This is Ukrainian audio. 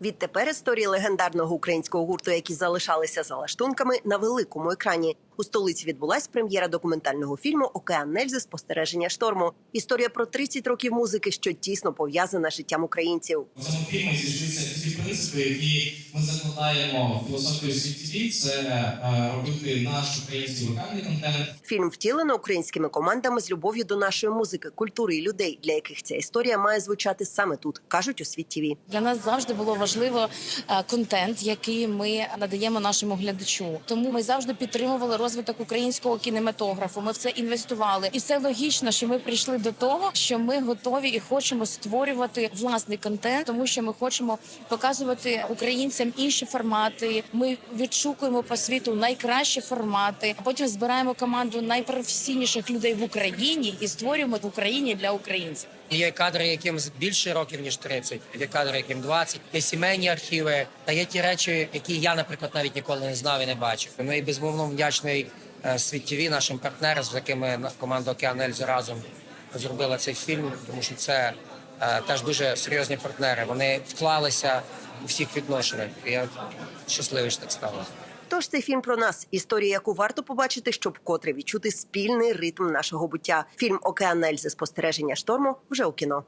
Відтепер історії легендарного українського гурту, які залишалися за лаштунками на великому екрані. У столиці відбулась прем'єра документального фільму Океан Нельзи спостереження шторму. Історія про 30 років музики, що тісно пов'язана з життям українців. В цьому фільмі зійшлися ті принципи, які ми закладаємо в філософію світі. Це е, робити наш український локальний контент. Фільм втілено українськими командами з любов'ю до нашої музики, культури і людей, для яких ця історія має звучати саме тут, кажуть у світ ТІВІ. Для нас завжди було важливо е, контент, який ми надаємо нашому глядачу. Тому ми завжди підтримували розвиток українського кінематографу. Ми в це інвестували, і це логічно, що ми прийшли до того, що ми готові і хочемо створювати власний контент, тому що ми хочемо показувати українцям інші формати. Ми відшукуємо по світу найкращі формати. Потім збираємо команду найпрофесійніших людей в Україні і створюємо в Україні для українців. Є кадри, яким більше років ніж 30, є кадри, яким 20, є сімейні архіви, та є ті речі, які я, наприклад, навіть ніколи не знав і не бачив. Ми безумовно вдячний е, Світ ТВ, нашим партнерам, з якими команда Океан Ельзи разом зробила цей фільм, тому що це е, теж дуже серйозні партнери. Вони вклалися у всіх відношеннях. Я щасливий, що так сталося. Тож цей фільм про нас, історія, яку варто побачити, щоб вкотре відчути спільний ритм нашого буття. Фільм Океан Нельзи спостереження шторму вже у кіно.